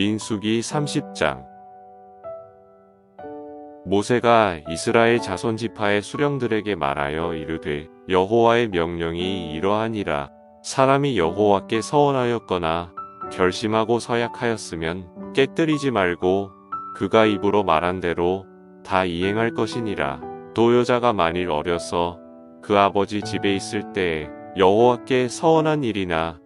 민수기 30장. 모세가 이스라엘 자손 지파의 수령들에게 말하여 이르되 여호와의 명령이 이러하니라. 사람이 여호와께 서원하였거나 결심하고 서약하였으면 깨뜨리지 말고 그가 입으로 말한 대로 다 이행할 것이니라. 또 여자가 만일 어려서 그 아버지 집에 있을 때에 여호와께 서원한 일이나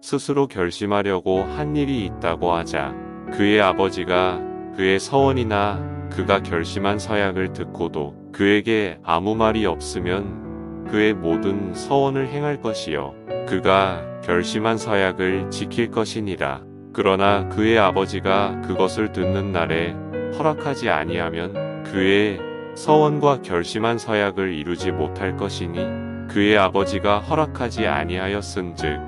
스스로 결심하려고 한 일이 있다고 하자 그의 아버지가 그의 서원이나 그가 결심한 서약을 듣고도 그에게 아무 말이 없으면 그의 모든 서원을 행할 것이요. 그가 결심한 서약을 지킬 것이니라. 그러나 그의 아버지가 그것을 듣는 날에 허락하지 아니하면 그의 서원과 결심한 서약을 이루지 못할 것이니 그의 아버지가 허락하지 아니하였은즉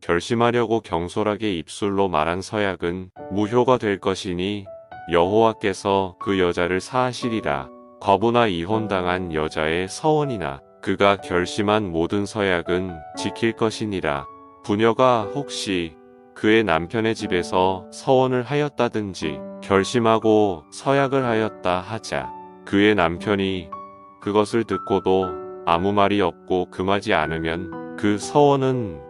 결심하려고 경솔하게 입술로 말한 서약은 무효가 될 것이니 여호와께서 그 여자를 사하시리라. 과부나 이혼당한 여자의 서원이나 그가 결심한 모든 서약은 지킬 것이니라. 부녀가 혹시 그의 남편의 집에서 서원을 하였다든지 결심하고 서약을 하였다 하자 그의 남편이 그것을 듣고도 아무 말이 없고 금하지 않으면 그 서원은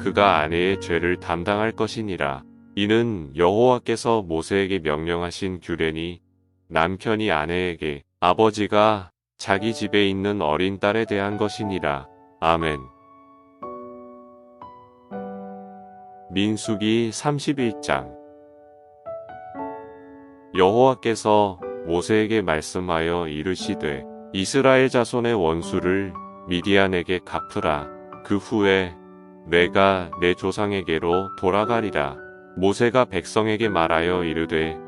그가 아내의 죄를 담당할 것이니라. 이는 여호와께서 모세에게 명령하신 규례니 남편이 아내에게 아버지가 자기 집에 있는 어린 딸에 대한 것이니라. 아멘. 민수기 31장 여호와께서 모세에게 말씀하여 이르시되 이스라엘 자손의 원수를 미디안에게 갚으라. 그 후에 내가 내 조상에게로 돌아가리라. 모세가 백성에게 말하여 이르되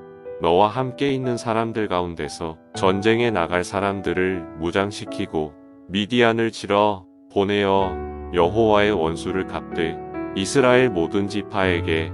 너와 함께 있는 사람들 가운데서 전쟁에 나갈 사람들을 무장시키고 미디안을 치러 보내어 여호와의 원수를 갚되 이스라엘 모든 지파에게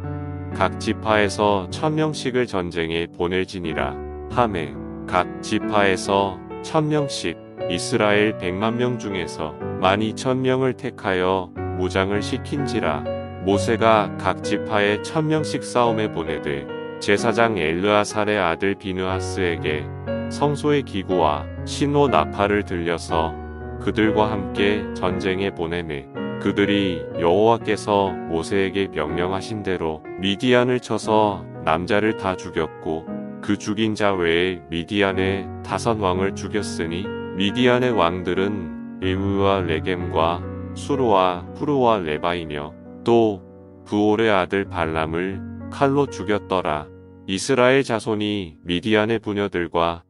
각 지파에서 천명씩을 전쟁에 보낼지니라 함에 각 지파에서 천명씩 이스라엘 백만 명 중에서 만 이천 명을 택하여 무장을 시킨지라 모세가 각 지파에 천명씩 싸움에 보내되 제사장 엘르아살의 아들 비느하스에게 성소의 기구와 신호 나팔을 들려서 그들과 함께 전쟁에 보내매 그들이 여호와께서 모세에게 명령하신 대로 미디안을 쳐서 남자를 다 죽였고 그 죽인 자 외에 미디안의 다섯 왕을 죽였으니 미디안의 왕들은 에우와 레겜과 수로와 후르와 레바이며 또 부올의 아들 발람을 칼로 죽였더라. 이스라엘 자손이 미디안의 부녀들과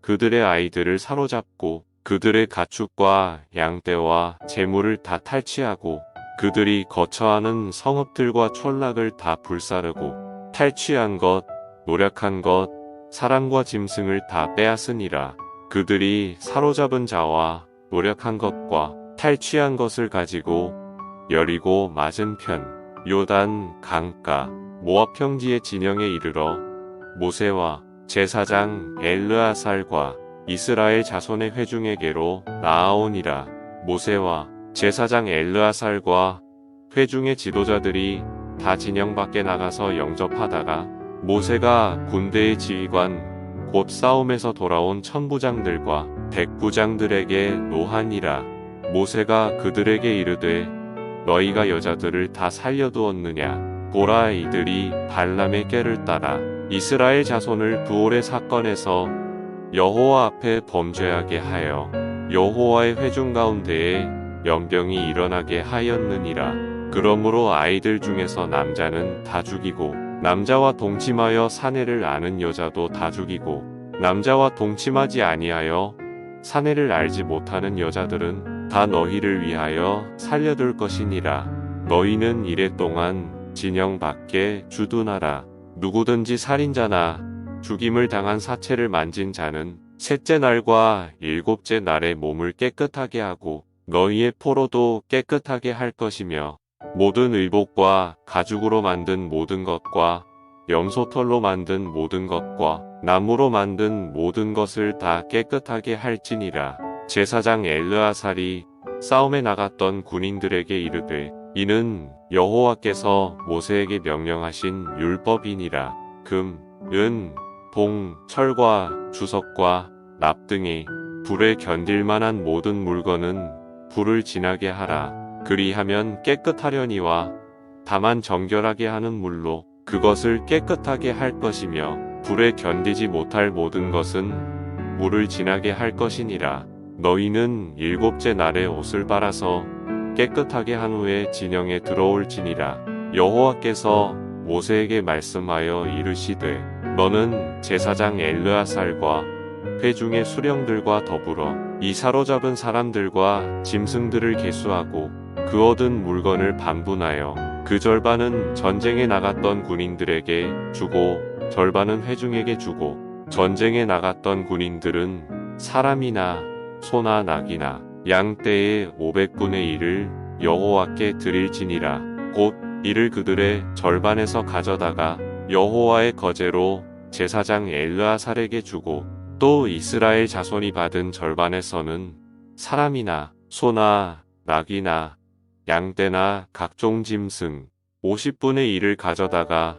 그들의 아이들을 사로잡고 그들의 가축과 양떼와 재물을 다 탈취하고 그들이 거처하는 성읍들과 촌락을 다 불사르고 탈취한 것, 노력한 것, 사람과 짐승을 다 빼앗으니라. 그들이 사로잡은 자와 노력한 것과 탈취한 것을 가지고 여리고 맞은편 요단 강가 모압 평지의 진영에 이르러 모세와 제사장 엘르아살과 이스라엘 자손의 회중에게로 나아오니라. 모세와 제사장 엘르아살과 회중의 지도자들이 다 진영 밖에 나가서 영접하다가 모세가 군대의 지휘관 곧 싸움에서 돌아온 천부장들과 백부장들에게 노하니라. 모세가 그들에게 이르되 너희가 여자들을 다 살려두었느냐? 보라 이들이 발람의 꾀를 따라 이스라엘 자손을 부올의 사건에서 여호와 앞에 범죄하게 하여 여호와의 회중 가운데에 연병이 일어나게 하였느니라. 그러므로 아이들 중에서 남자는 다 죽이고 남자와 동침하여 사내를 아는 여자도 다 죽이고 남자와 동침하지 아니하여 사내를 알지 못하는 여자들은 다 너희를 위하여 살려둘 것이니라. 너희는 이래 동안 진영 밖에 주둔하라. 누구든지 살인자나 죽임을 당한 사체를 만진 자는 셋째 날과 일곱째 날에 몸을 깨끗하게 하고 너희의 포로도 깨끗하게 할 것이며 모든 의복과 가죽으로 만든 모든 것과 염소털로 만든 모든 것과 나무로 만든 모든 것을 다 깨끗하게 할지니라. 제사장 엘르아살이 싸움에 나갔던 군인들에게 이르되 이는 여호와께서 모세에게 명령하신 율법이니라. 금, 은, 봉, 철과 주석과 납 등이 불에 견딜 만한 모든 물건은 불을 지나게 하라. 그리하면 깨끗하려니와 다만 정결하게 하는 물로 그것을 깨끗하게 할 것이며 불에 견디지 못할 모든 것은 물을 지나게 할 것이니라. 너희는 일곱째 날에 옷을 빨아서 깨끗하게 한 후에 진영에 들어올지니라. 여호와께서 모세에게 말씀하여 이르시되 너는 제사장 엘르아살과 회중의 수령들과 더불어 이 사로잡은 사람들과 짐승들을 계수하고 그 얻은 물건을 반분하여 그 절반은 전쟁에 나갔던 군인들에게 주고 절반은 회중에게 주고 전쟁에 나갔던 군인들은 사람이나 소나 낙이나 양떼의 500분의 1을 여호와께 드릴지니라 곧 이를 그들의 절반에서 가져다가 여호와의 거제로 제사장 엘르아살에게 주고 또 이스라엘 자손이 받은 절반에서는 사람이나 소나 낙이나 양떼나 각종 짐승 50분의 1을 가져다가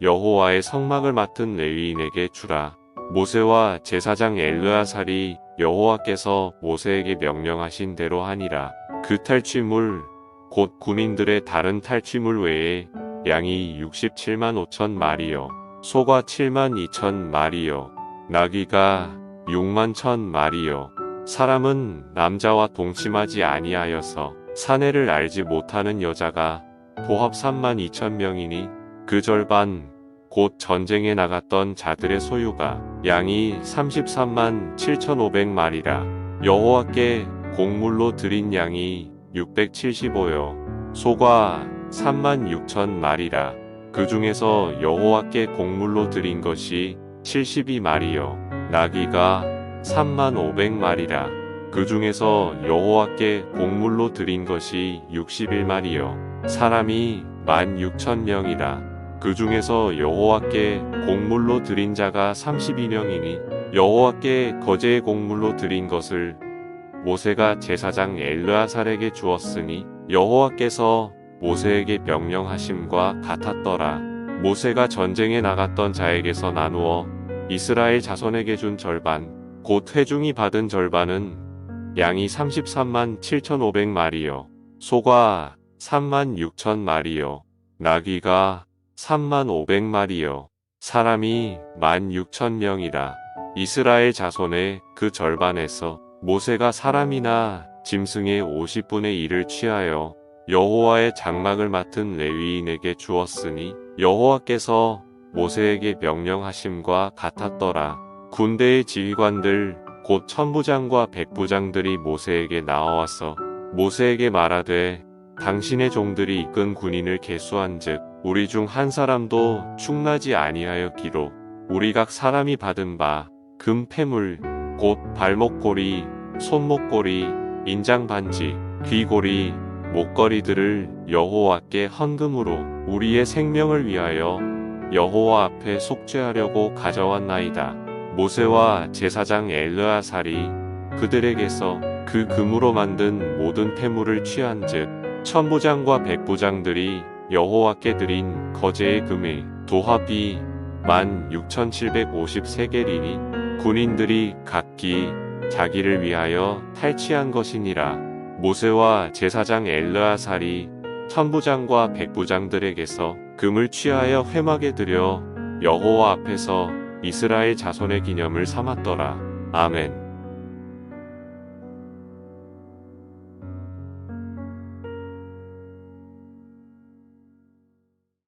여호와의 성막을 맡은 레위인에게 주라. 모세와 제사장 엘르아살이 여호와께서 모세에게 명령하신 대로 하니라. 그 탈취물 곧 군인들의 다른 탈취물 외에 양이 67만 5천 마리요 소가 7만 2천 마리요 나귀가 6만 천 마리요 사람은 남자와 동침하지 아니하여서 사내를 알지 못하는 여자가 보합 3만 2천 명이니 그 절반 곧 전쟁에 나갔던 자들의 소유가 양이 33만 7,500마리라. 여호와께 곡물로 드린 양이 675요. 소가 3만 6천 마리라. 그 중에서 여호와께 곡물로 드린 것이 72마리요. 나귀가 3만 500마리라. 그 중에서 여호와께 곡물로 드린 것이 61마리요. 사람이 1만 6천 명이라 그 중에서 여호와께 곡물로 드린 자가 32명이니 여호와께 거제의 곡물로 드린 것을 모세가 제사장 엘르아살에게 주었으니 여호와께서 모세에게 명령하심과 같았더라. 모세가 전쟁에 나갔던 자에게서 나누어 이스라엘 자손에게 준 절반, 곧 회중이 받은 절반은 양이 33만 7,500마리요, 소가 3만 6천 마리요, 나귀가 3만 500마리요, 사람이 1만 6천 명이라. 이스라엘 자손의 그 절반에서 모세가 사람이나 짐승의 50분의 1을 취하여 여호와의 장막을 맡은 레위인에게 주었으니 여호와께서 모세에게 명령하심과 같았더라. 군대의 지휘관들 곧 천부장과 백부장들이 모세에게 나와서 모세에게 말하되 당신의 종들이 이끈 군인을 계수한즉 우리 중 한 사람도 충나지 아니하였기로 우리 각 사람이 받은 바 금 패물 곧 발목고리 손목고리 인장반지 귀고리 목걸이들을 여호와께 헌금으로 우리의 생명을 위하여 여호와 앞에 속죄하려고 가져왔나이다. 모세와 제사장 엘르아살이 그들에게서 그 금으로 만든 모든 폐물을 취한즉 천부장과 백부장들이 여호와께 드린 거제의 금의 도합이 만 6,753개리니 군인들이 각기 자기를 위하여 탈취한 것이니라 모세와 제사장 엘르아살이 천부장과 백부장들에게서 금을 취하여 회막에 들여 여호와 앞에서 이스라엘 자손의 기념을 삼았더라. 아멘.